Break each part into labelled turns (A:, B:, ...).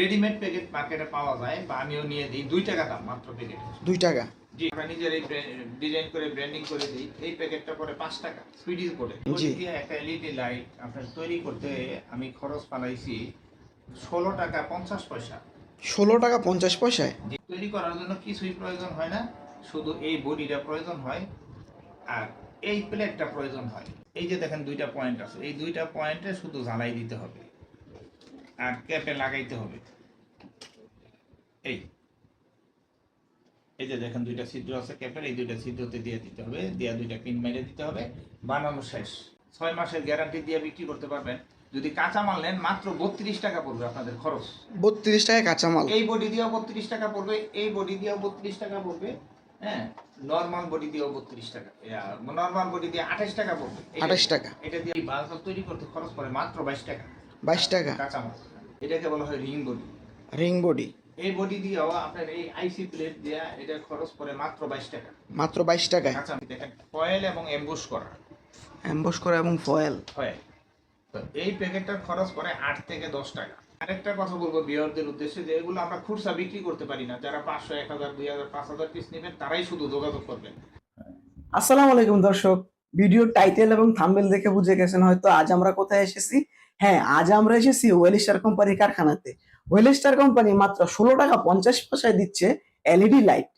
A: Readymade packet মার্কেটে পাওয়া যায় বা আমিও নিয়ে দিই দুই টাকা দাম মাত্র প্যাকেট
B: দুই টাকা?
A: জি আমরা নিজেরাই ডিজাইন করে ব্র্যান্ডিং করে দিই এই প্যাকেটটা পরে পাঁচ টাকা সুইডিশ বোর্ডে দিয়ে একটা এলইডি লাইট আপনার তৈরি করতে আমি খরচ পালাইছি ষোলো টাকা পঞ্চাশ পয়সা।
B: ষোলো টাকা পঞ্চাশ পয়সায়?
A: তৈরি করার জন্য কিছুই প্রয়োজন হয় না শুধু এই বডিটা প্রয়োজন হয় আর এই প্লেটটা প্রয়োজন হয়। এই যে দেখেন দুইটা পয়েন্ট আছে এই দুইটা পয়েন্টে শুধু জ্বালাই দিতে হবে। ক্যাপে লাগাইতে হবে। এই। এই যে দেখেন দুইটা ছিদ্র আছে ক্যাপের এই দুইটা ছিদ্রতে দিয়ে দিতে হবে দিয়ে দুইটা পিন মেরে দিতে হবে বানানো শেষ। ছয় মাসের গ্যারান্টি দিয়ে বিক্রি করতে পারবেন। যদি কাঁচা মাল নেন মাত্র বত্রিশ টাকা পড়বে আপনাদের খরচ।
B: বত্রিশ টাকা কাঁচামাল।
A: এই বডি দিয়েও বত্রিশ টাকা পড়বে এই বডি দিয়েও বত্রিশ টাকা পড়বে হ্যাঁ? নর্মাল বডি দিয়েও বত্রিশ টাকা নর্মাল বডি দিয়ে আঠাশ টাকা পড়বে।
B: আঠাশ টাকা।
A: এটা দিয়ে বাল্ব তৈরি করতে খরচ পড়ে মাত্র বাইশ টাকা।
B: বাইশ টাকা।
A: কাঁচামাল। এটাকে বলা হয় রিং বডি।
B: Ring body.
A: এই বডি দিয়েও আপনার এই আইসি প্লেট দেওয়া এটা খরচ পড়ে মাত্র বাইশ টাকা।
B: মাত্র বাইশ টাকায়?
A: কাঁচা দেখেন ফয়েল এবং এমবুশ করা।
B: অ্যাম্বস করা এবং ফয়েল
A: ফয়েল তো এই প্যাকেটটার খরচ পড়ে আট থেকে দশ টাকা। আরেকটা কথা বলব বিয়ারদের উদ্দেশ্যে যে এগুলো আমরা খুচরা বিক্রি করতে পারি না। যারা পাঁচশো এক হাজার দুই হাজার পাঁচ হাজার পিস নেবেন তারাই শুধু যোগাযোগ করবেন।
C: আসসালামু আলাইকুম দর্শক। ভিডিও টাইটেল এবং থাম্বেল দেখে বুঝে গেছেন হয়তো আজ আমরা কোথায় এসেছি। হ্যাঁ আজ আমরা এসেছি ওয়েলিস্টার কোম্পানির কারখানাতে। ওয়েলিস্টার কোম্পানি মাত্র ষোলো টাকা পঞ্চাশ পয়সায় দিচ্ছে এলইডি লাইট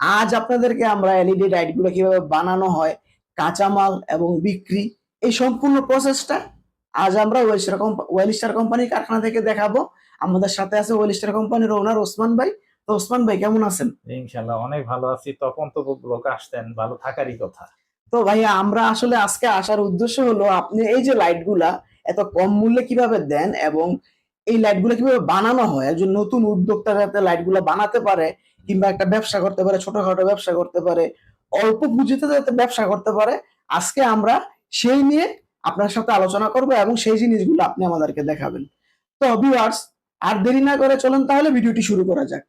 C: আজ আপনাদেরকে আমরা এলইডি লাইটগুলো কীভাবে বানানো হয়, কাঁচামাল এবং বিক্রি, এই সম্পূর্ণ প্রসেসটা আজ আমরা ওয়েলিস্টার ওয়েলিস্টার কোম্পানির কারখানা থেকে দেখাবো। আমাদের সাথে আছে ওয়েলিস্টার কোম্পানির ওনার ওসমান ভাই। তো ওসমান ভাই, কেমন আছেন?
D: ইনশাল্লাহ, অনেক ভালো আছি। তখন তো লোক আসতেন, ভালো থাকারই কথা।
C: তো ভাইয়া, আমরা আসলে আজকে আসার উদ্দেশ্য হলো আপনি এই যে লাইটগুলা এত কম মূল্যে কীভাবে দেন এবং এই লাইটগুলো কীভাবে বানানো হয়? একজন নতুন উদ্যোক্তা যাতে লাইটগুলো বানাতে পারে কিংবা একটা ব্যবসা করতে পারে, ছোটখাটো ব্যবসা করতে পারে, অল্প পুঁজিতে যাতে ব্যবসা করতে পারে, আজকে আমরা সেই নিয়ে আপনার সাথে আলোচনা করব এবং সেই জিনিসগুলো আপনি আমাদেরকে দেখাবেন। তো ভিউয়ার্স আর দেরি না করে চলুন তাহলে ভিডিওটি শুরু করা যাক।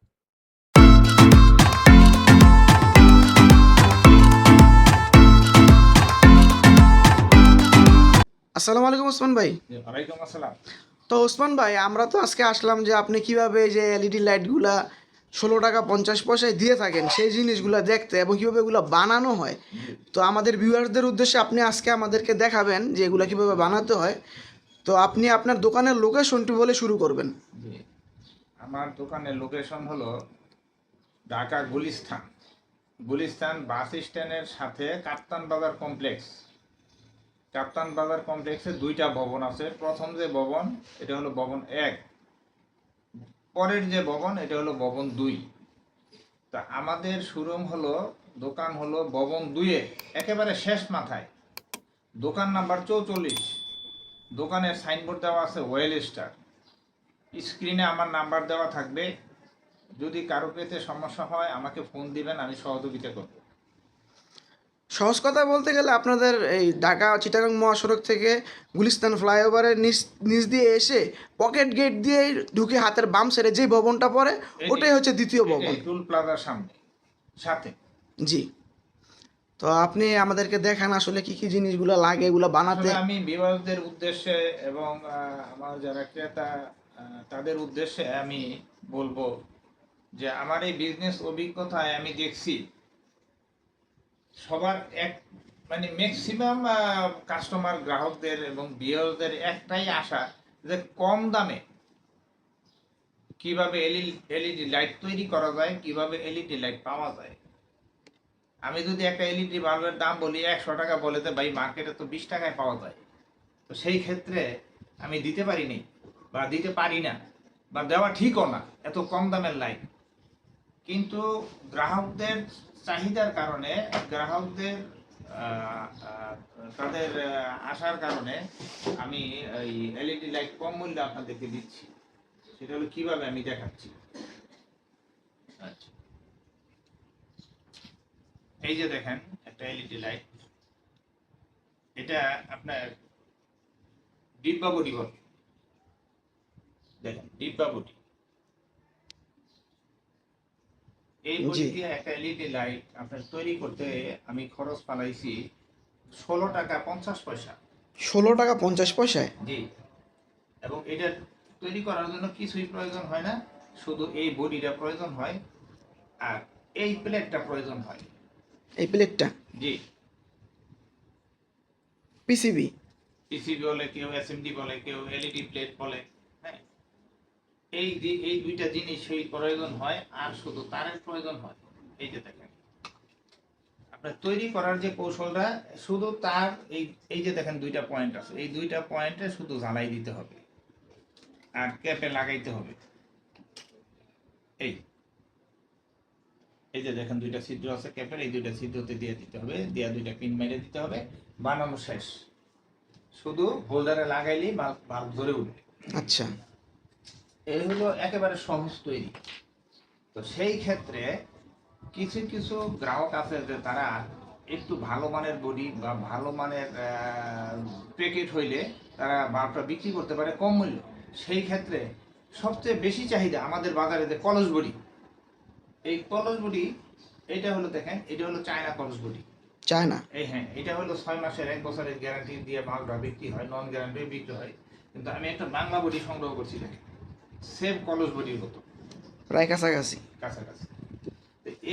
B: আসসালামু আলাইকুম ওসমান ভাই।
A: ওয়ালাইকুম আসসালাম।
B: তো ওসমান ভাই আমরা তো আজকে আসলাম যে আপনি কীভাবে যে এলইডি লাইটগুলা ষোলো টাকা পঞ্চাশ পয়সায় দিয়ে থাকেন সেই জিনিসগুলো দেখতে এবং কীভাবে এগুলো বানানো হয়। তো আমাদের ভিউয়ার্সদের উদ্দেশ্যে আপনি আজকে আমাদেরকে দেখাবেন যে এগুলো কীভাবে বানাতে হয়। তো আপনি আপনার দোকানের লোকেশনটি বলে শুরু করবেন।
A: আমার দোকানের লোকেশন হলো ঢাকা গুলিস্তান। গুলিস্তান বাস স্ট্যান্ডের সাথে কাপ্তান বাজার কমপ্লেক্স। কাপ্তান বাজার কমপ্লেক্সে দুইটা ভবন আছে। প্রথম যে ভবন, এটা হলো ভবন এক। পরের যে ভবন, এটা হলো ভবন দুই। তা আমাদের শোরুম হলো, দোকান হলো ভবন দুইয়ে, একেবারে শেষ মাথায়। দোকান নাম্বার চৌচল্লিশ। দোকানের সাইনবোর্ড দেওয়া আছে ওয়েল স্টার। স্ক্রিনে আমার নাম্বার দেওয়া থাকবে। যদি কারও পেতে সমস্যা হয়, আমাকে ফোন দিবেন, আমি সহযোগিতা করব।
B: সহজ কথা বলতে গেলে আপনাদের এই ঢাকা চিটাগাং মহাসড়ক থেকে গুলিস্তান ফ্লাইওভারের নিচ নিচ দিয়ে এসে পকেট গেট দিয়ে ঢুকে হাতের বাম সেরে যে ভবনটা পড়ে ওটাই হচ্ছে দ্বিতীয় ভবন।
A: টুল প্লাজার সামনে সাথে।
B: জি। তো আপনি আমাদেরকে দেখান আসলে কি কি জিনিসগুলো লাগে এগুলো বানাতে।
A: আমি বিবাহদের উদ্দেশ্যে এবং আমার যারা ক্রেতা তাদের উদ্দেশ্যে আমি বলব যে আমার এই বিজনেস অভিজ্ঞতায় আমি দেখছি সবার এক মানে ম্যাক্সিমাম কাস্টমার গ্রাহকদের এবং বিয়ারদের একটাই আশা যে কম দামে কীভাবে এলইডি লাইট তৈরি করা যায়, কীভাবে এলইডি লাইট পাওয়া যায়। আমি যদি একটা এলইডি বাল্বের দাম বলি একশো টাকা বলে তো ভাই মার্কেটে তো বিশ টাকায় পাওয়া যায়। তো সেই ক্ষেত্রে আমি দিতে পারিনি বা দিতে পারি না বা দেওয়া ঠিকও না, এত কম দামের লাইট কিন্তু গ্রাহকদের চাহিদার কারণে, গ্রাহকদের তাদের আসার কারণে আমি এই এলইডি লাইট কম মূল্যে আপনাদেরকে দিচ্ছি। সেটা হলো কীভাবে আমি দেখাচ্ছি। আচ্ছা। এই যে দেখেন, একটা এলইডি লাইট এটা আপনার ডিব্বা বডি বলে দেখেন ডিব্বা বডি এই বডি দিয়ে একটা এলইডি লাইট আপনার তৈরি করতে আমি খরচ পালাইছি ষোলো টাকা পঞ্চাশ পয়সা।
B: ষোলো টাকা পঞ্চাশ পয়সায়?
A: জি। এবং এটার তৈরি করার জন্য কিছুই প্রয়োজন হয় না শুধু এই বডিটা প্রয়োজন হয় আর এই প্লেটটা প্রয়োজন হয়।
B: এই প্লেটটা
A: জি।
B: পিসিবি
A: পিসিবি বলে কেউ এসএমডি বলে কেউ এলইডি প্লেট বলে। হ্যাঁ এই এই দুইটা জিনিস সেই প্রয়োজন হয়, আর শুধু তারের প্রয়োজন হয়। এই যে দেখেন। আপনার তৈরি করার যে কৌশলটা, শুধু তার এই এই যে দেখেন দুইটা পয়েন্ট আছে। এই দুইটা পয়েন্টে শুধু জ্বালাই দিতে হবে। আর ক্যাপে লাগাইতে হবে। এই। এই যে দেখেন দুইটা ছিদ্র আছে ক্যাপের, এই দুইটা ছিদ্রতে দিয়ে দিতে হবে। দিয়ে দুইটা পিন মেরে দিতে হবে। বানানো শেষ। শুধু হোল্ডারে লাগাইলেই বাল্ব ধরে উঠবে।
B: আচ্ছা।
A: এই হলো একেবারে সহজ তৈরি। তো সেই ক্ষেত্রে কিছু কিছু গ্রাহক আছে যে তারা একটু ভালো মানের বডি বা ভালো মানের প্যাকেট হইলে তারা বাল্বটা বিক্রি করতে পারে কম মূল্য। সেই ক্ষেত্রে সবচেয়ে বেশি চাহিদা আমাদের বাজারে যে কলস বডি। এই কলস বডি এটা হলো দেখেন এটা হলো চায়না কলস বডি।
B: চায়না?
A: এই হ্যাঁ এটা হলো ছয় মাসের এক বছরের গ্যারান্টি দিয়ে মালটা বিক্রি হয় নন গ্যারান্টি বিক্রি হয়। কিন্তু আমি একটা বাংলা বডি সংগ্রহ করছি দেখেন। সেম কলস বডির মতো।
B: প্রায় কাছাকাছি।
A: কাছাকাছি।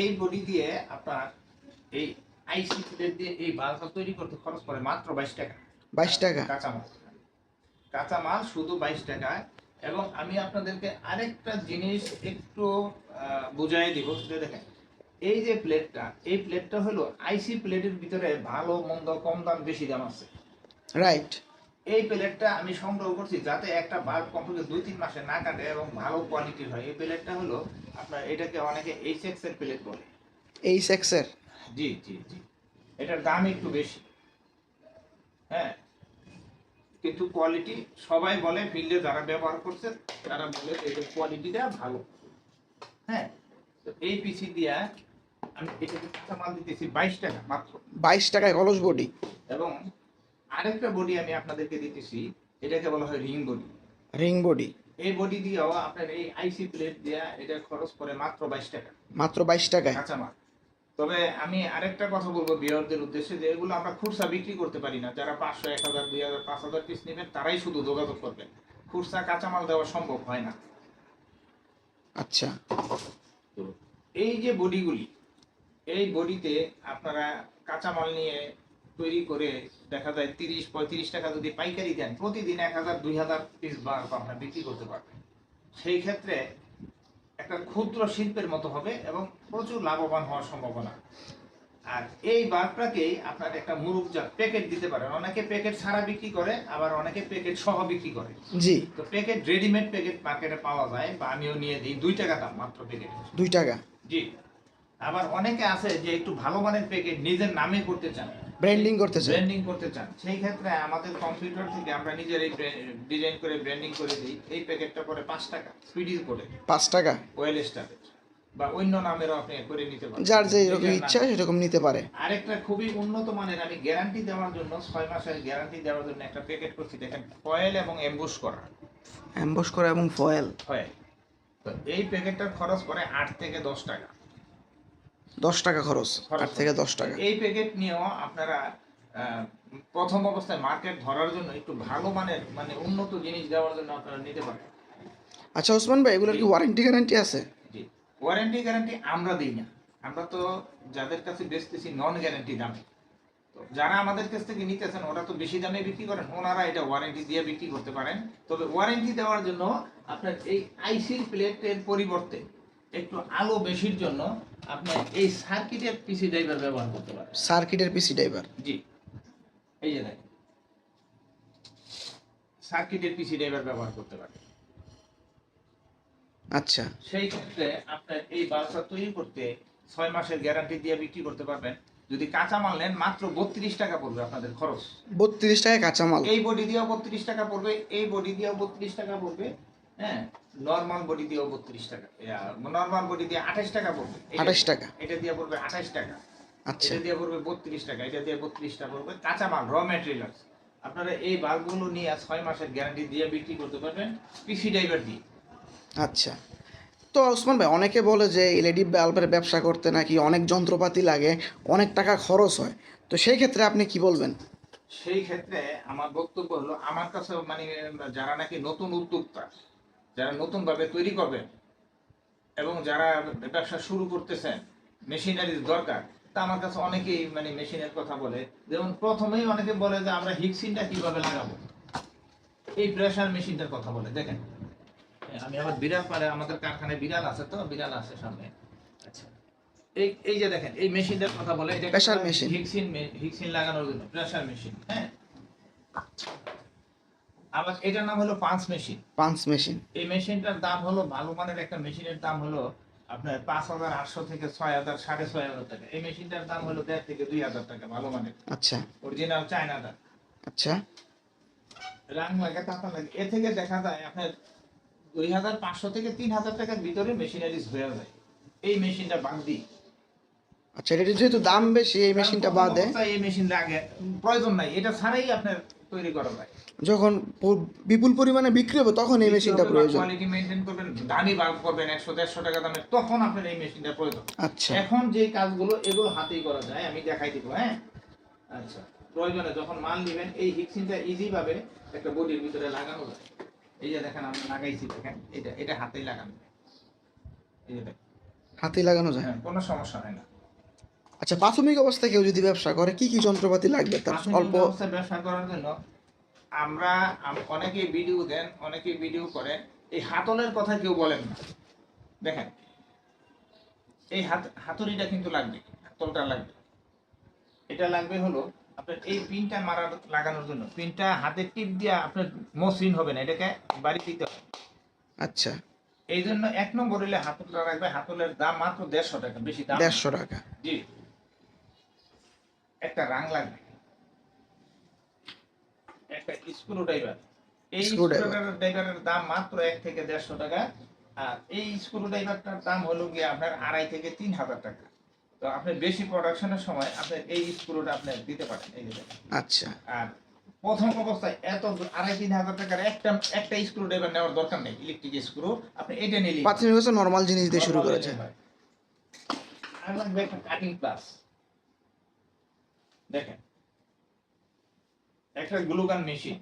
A: এই বডি দিয়ে আপনার এই আইসি প্লেট দিয়ে এই বাল্বটা তৈরি করতে খরচ পড়ে মাত্র বাইশ টাকা।
B: বাইশ টাকা।
A: কাঁচামাল। কাঁচামাল শুধু বাইশ টাকায় এবং আমি আপনাদেরকে আরেকটা জিনিস একটু বুঝাই দিব। সেটা দেখেন এই যে প্লেটটা এই প্লেটটা হলো আইসি প্লেটের ভিতরে ভালো মন্দ কম দাম বেশি দাম আছে।
B: রাইট
A: এই প্লেটটা আমি সংগ্রহ করছি যাতে একটা বাল্ব কমপক্ষে দুই তিন মাসে না কাটে এবং ভালো কোয়ালিটির হয়। এই প্লেটটা হলো আপনার এটাকে অনেকে এইচ এক্সের প্লেট বলে।
B: এই সেক্সের
A: জি জি জি। এটার দাম একটু বেশি। হ্যাঁ। কিন্তু কোয়ালিটি সবাই বলে ফিল্ডে যারা ব্যবহার করছে তারা বলে এটার কোয়ালিটিটা ভালো। হ্যাঁ। তো এই পিসি দিয়া আমি এটাকে কাঁচা মাল দিতেছি বাইশ টাকা মাত্র।
B: বাইশ টাকায় কলস বডি।
A: এবং আরেকটা বডি আমি আপনাদেরকে দিতেছি এটাকে বলা হয় রিং বডি
B: রিং বডি
A: এই বডি দিয়েও আপনার এই আইসি প্লেট দেওয়া এটা খরচ পড়ে মাত্র বাইশ টাকা।
B: মাত্র বাইশ টাকায়?
A: কাঁচামাল তবে আমি আরেকটা কথা বলব বিয়ারদের উদ্দেশ্যে যে এগুলো আমরা খুচরা বিক্রি করতে পারি না। যারা পাঁচশো এক হাজার দুই হাজার পাঁচ হাজার পিস নেবেন তারাই শুধু যোগাযোগ করবেন। খুচরা কাঁচামাল দেওয়া সম্ভব হয় না।
B: আচ্ছা।
A: তো এই যে বডিগুলি এই বডিতে আপনারা কাঁচামাল নিয়ে তৈরি করে দেখা যায় তিরিশ পঁয়ত্রিশ টাকা যদি পাইকারি দেন প্রতিদিন এক হাজার দুই হাজার পিস বাল্ব আপনারা বিক্রি করতে পারবেন। সেই ক্ষেত্রে একটা ক্ষুদ্র শিল্পের মতো হবে এবং প্রচুর লাভবান হওয়ার সম্ভাবনা। আর এই বাল্বটাকেই আপনার একটা মুরুবজাত প্যাকেট দিতে পারেন। অনেকে প্যাকেট ছাড়া বিক্রি করে আবার অনেকে প্যাকেট সহ বিক্রি করে।
B: জি।
A: তো প্যাকেট রেডিমেড প্যাকেট মার্কেটে পাওয়া যায় বা আমিও নিয়ে দিই দুই টাকা দাম মাত্র প্যাকেট
B: দুই টাকা।
A: জি। আবার অনেকে আছে যে একটু ভালো মানের প্যাকেট নিজের নামে করতে চান
B: ব্র্যান্ডিং করতে চান।
A: ব্র্যান্ডিং করতে চান। সেই ক্ষেত্রে আমাদের কম্পিউটার থেকে আমরা নিজেরাই ডিজাইন করে ব্র্যান্ডিং করে দিই। এই প্যাকেটটা পরে পাঁচ টাকা স্পিডি করে।
B: পাঁচ টাকা?
A: ওয়েল স্টারের বা অন্য নামেরও আপনি করে নিতে পারেন।
B: যার যে এরকম ইচ্ছা। সেরকম নিতে পারে।
A: আরেকটা খুবই উন্নত মানের আমি গ্যারান্টি দেওয়ার জন্য ছয় মাসের গ্যারান্টি দেওয়ার জন্য একটা প্যাকেট করছি। দেখেন ফয়েল এবং এমবুশ করা।
B: অ্যাম্বস করা এবং ফয়েল
A: ফয়েল তো এই প্যাকেটটার খরচ পড়ে আট থেকে দশ টাকা।
B: দশ টাকা খরচ আট থেকে দশ টাকা।
A: এই প্যাকেট নিয়েও আপনারা প্রথম অবস্থায় মার্কেট ধরার জন্য একটু ভালো মানের মানে উন্নত জিনিস দেওয়ার জন্য আপনারা নিতে পারেন।
B: আচ্ছা ওসমান ভাই এগুলোর কি ওয়ারেন্টি গ্যারান্টি আছে?
A: জি। ওয়ারেন্টি গ্যারান্টি আমরা দিই না। আমরা তো যাদের কাছে বেচতেছি নন গ্যারান্টি দামে। তো যারা আমাদের কাছ থেকে নিতেছেন ওরা তো বেশি দামে বিক্রি করেন ওনারা এটা ওয়ারেন্টি দিয়ে বিক্রি করতে পারেন। তবে ওয়ারেন্টি দেওয়ার জন্য আপনার এই আইসির প্লেটের পরিবর্তে একটু আলো বেশির জন্য আপনার এই সার্কিটের পিসি ড্রাইভার ব্যবহার করতে পারেন।
B: সার্কিটের পিসি ড্রাইভার
A: জি। এই যে দেখেন। সার্কিটের পিসি ড্রাইভার ব্যবহার করতে পারেন।
B: আচ্ছা।
A: সেই ক্ষেত্রে আপনার এই বাল্বটা তৈরি করতে ছয় মাসের গ্যারান্টি দিয়ে বিক্রি করতে পারবেন। যদি কাঁচামাল নেন মাত্র বত্রিশ টাকা পড়বে আপনাদের খরচ।
B: বত্রিশ টাকায় কাঁচামাল।
A: এই বডি দিয়েও বত্রিশ টাকা পড়বে এই বডি দিয়েও বত্রিশ টাকা পড়বে। হ্যাঁ নর্মাল বডি দিয়েও বত্রিশ টাকা। নর্মাল বডি দিয়ে আঠাশ টাকা পড়বে।
B: 28 টাকা।
A: এটা দিয়ে পড়বে আঠাশ টাকা।
B: আচ্ছা।
A: এটা দিয়ে পড়বে বত্রিশ টাকা। এটা দিয়ে বত্রিশ টাকা পড়বে কাঁচামাল র মেটেরিয়ালস আপনারা এই বাল্বগুলো নিয়ে ছয় মাসের গ্যারান্টি দিয়ে বিক্রি করতে পারবেন পিসি ড্রাইভার দিয়ে।
B: আচ্ছা। তো ওসমান ভাই অনেকে বলে যে এলইডি বাল্বের ব্যবসা করতে নাকি অনেক যন্ত্রপাতি লাগে অনেক টাকা খরচ হয়। তো সেই ক্ষেত্রে আপনি কি বলবেন?
A: সেই ক্ষেত্রে আমার বক্তব্য হলো আমার কাছে মানে যারা নাকি নতুন উদ্যোক্তা যারা নতুনভাবে তৈরি করবেন এবং যারা ব্যবসা শুরু করতেছেন মেশিনারির দরকার তা আমার কাছে অনেকেই মানে মেশিনের কথা বলে। যেমন প্রথমেই অনেকে বলে যে আমরা হিক্সিনটা কীভাবে লাগাবো? এই প্রেশার মেশিনটার কথা বলে দেখেন। আমি আবার বিড়াল পারে আমাদের কারখানায় বিড়াল আছে তো বিড়াল আছে সামনে। আচ্ছা এই এই যে দেখেন এই মেশিনটার কথা বলে এটা
B: Pressure machine।
A: হিক্সিন হিক্সিন লাগানোর জন্য? প্রেসার মেশিন হ্যাঁ। আবার এটার নাম হলো পাঁচ মেশিন।
B: Punch machine.
A: এই মেশিনটার দাম হলো ভালো মানের একটা মেশিনের দাম হলো আপনার পাঁচ হাজার আটশো থেকে ছয় হাজার সাড়ে ছয় হাজার টাকা। এই মেশিনটার দাম হলো দেড় থেকে দুই হাজার টাকা ভালো মানের।
B: আচ্ছা।
A: অরিজিনাল চায়নাটা
B: আচ্ছা।
A: রাং লাগে তাতা লাগে। এ থেকে দেখা যায় আপনার দুই হাজার পাঁচশো থেকে তিন হাজার টাকার ভিতরে মেশিনারিজ হয়ে যায়। এই মেশিনটা বাদ দিই।
B: আচ্ছা এটা যেহেতু দাম বেশি এই মেশিনটা বাদে।
A: এই মেশিন লাগে প্রয়োজন নাই। এটা ছাড়াই আপনার তৈরি করা
B: যখন বিপুল পরিমাণে বিক্রি হবে তখন এই মেশিনটা প্রয়োজন।
A: কোয়ালিটি মেনটেন করবেন? দামি বাল্ব করবেন একশো দেড়শো টাকা দামের তখন আপনার এই মেশিনটা প্রয়োজন।
B: আচ্ছা।
A: এখন যে কাজগুলো এগুলো হাতেই করা যায় আমি দেখাই দিব হ্যাঁ? আচ্ছা প্রয়োজনে যখন মাল নেবেন এই হিক্সিনটা ইজি ভাবে একটা বডির ভিতরে লাগানো যায়। এই যে দেখেন আমরা লাগাইছি দেখেন এটা এটা হাতেই লাগানো এই যে দেখেন
B: হাতে লাগানো যায়?
A: হ্যাঁ কোনো সমস্যা হয় না।
B: আচ্ছা প্রাথমিক অবস্থায় কেউ যদি ব্যবসা করে কি কি যন্ত্রপাতি লাগবে? তার অল্প
A: ব্যবসা করার জন্য আমরা আম- অনেকেই ভিডিও দেন অনেকেই ভিডিও করেন এই হাতলের কথা কেউ বলেন না। দেখেন এই হাত হাতুড়িটা কিন্তু লাগবে হাতলটা লাগবে। এটা লাগবে হলো আপনার এই পিনটা মারার লাগানোর জন্য। পিনটা হাতে টিপ দিয়ে আপনার মসৃণ হবে না এটাকে বাড়ি দিতে হবে।
B: আচ্ছা।
A: এই জন্য এক নম্বর হলে হাতলটা রাখবে হাতলের দাম মাত্র দেড়শো টাকা বেশি দাম
B: দেড়শো টাকা।
A: জি। একটা রাং লাগবে। একটা স্ক্রু ড্রাইভার এই স্ক্রু। ড্রাইভারের দাম মাত্র এক থেকে দেড়শো টাকা আর এই স্ক্রু ড্রাইভারটার দাম হলো গিয়ে আপনার আড়াই থেকে তিন হাজার টাকা। তো আপনি বেশি প্রোডাকশনের সময় আপনি এই স্ক্রুটা আপনি দিতে পারেন এই
B: আচ্ছা।
A: আর প্রথম অবস্থায় এত আড়াই তিন হাজার টাকার একটা একটা স্ক্রু ড্রাইভার নেওয়ার দরকার নেই ইলেকট্রিক স্ক্রু আপনি এটা নিলেই
B: প্রাথমিক অবস্থা নর্মাল জিনিস দিয়ে শুরু করেছে
A: আর লাগবে একটা কাটিং প্লাস দেখেন। একটা গ্লুগান মেশিন।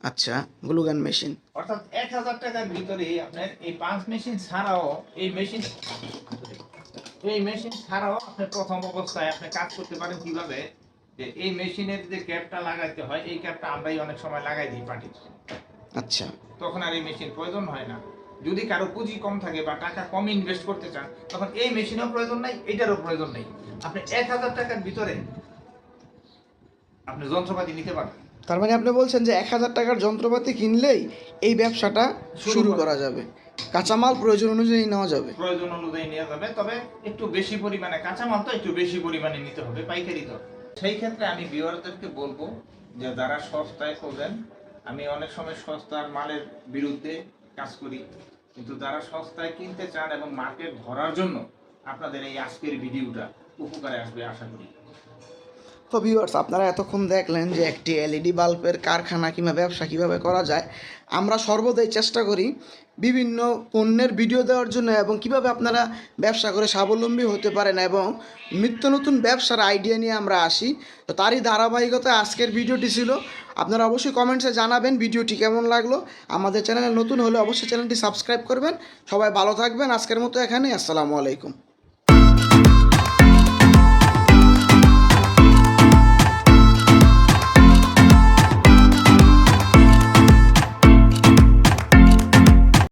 B: আচ্ছা গ্লুগান মেশিন।
A: অর্থাৎ এক হাজার টাকার ভিতরে আপনার এই পাঁচ মেশিন ছাড়াও এই মেশিন এই মেশিন ছাড়াও আপনি প্রথম অবস্থায় আপনি কাজ করতে পারেন কীভাবে? যে এই মেশিনের যে ক্যাপটা লাগাইতে হয় এই ক্যাপটা আমরাই অনেক সময় লাগাই দিই পার্টি
B: আচ্ছা।
A: তখন আর এই মেশিন প্রয়োজন হয় না। যদি কারও পুঁজি কম থাকে বা টাকা কম ইনভেস্ট করতে চান তখন এই মেশিনেও প্রয়োজন নাই এটারও প্রয়োজন নেই। আপনি এক হাজার টাকার ভিতরে আপনি যন্ত্রপাতি নিতে পারবেন।
B: তার মানে আপনি বলছেন যে এক হাজার টাকার যন্ত্রপাতি কিনলেই এই ব্যবসাটা শুরু
A: করা
B: করা যাবে। কাঁচামাল প্রয়োজন অনুযায়ী নেওয়া যাবে।
A: প্রয়োজন অনুযায়ী নেওয়া যাবে তবে একটু বেশি পরিমাণে কাঁচামাল তো একটু বেশি পরিমাণে নিতে হবে পাইকারি তো সেই ক্ষেত্রে আমি ভিউয়ারদেরকে বলব যে যারা সস্তায় খোঁজেন আমি অনেক সময় সস্তার মালের বিরুদ্ধে কাজ করি কিন্তু যারা সস্তায় কিনতে চান এবং মার্কেট ধরার জন্য আপনাদের এই আজকের ভিডিওটা উপকারে আসবে আশা করি।
B: তো ভিউয়ার্স আপনারা এতক্ষণ দেখলেন যে একটি এলইডি বাল্বের কারখানা কিংবা ব্যবসা কীভাবে করা যায়। আমরা সর্বদাই চেষ্টা করি বিভিন্ন পণ্যের ভিডিও দেওয়ার জন্য এবং কীভাবে আপনারা ব্যবসা করে স্বাবলম্বী হতে পারেন এবং নিত্য নতুন ব্যবসার আইডিয়া নিয়ে আমরা আসি। তো তারই ধারাবাহিকতায় আজকের ভিডিওটি ছিল। আপনারা অবশ্যই কমেন্টসে জানাবেন ভিডিওটি কেমন লাগল। আমাদের চ্যানেলে নতুন হলে অবশ্যই চ্যানেলটি সাবস্ক্রাইব করবেন। সবাই ভালো থাকবেন। আজকের মতো এখানে আসসালামু আলাইকুম।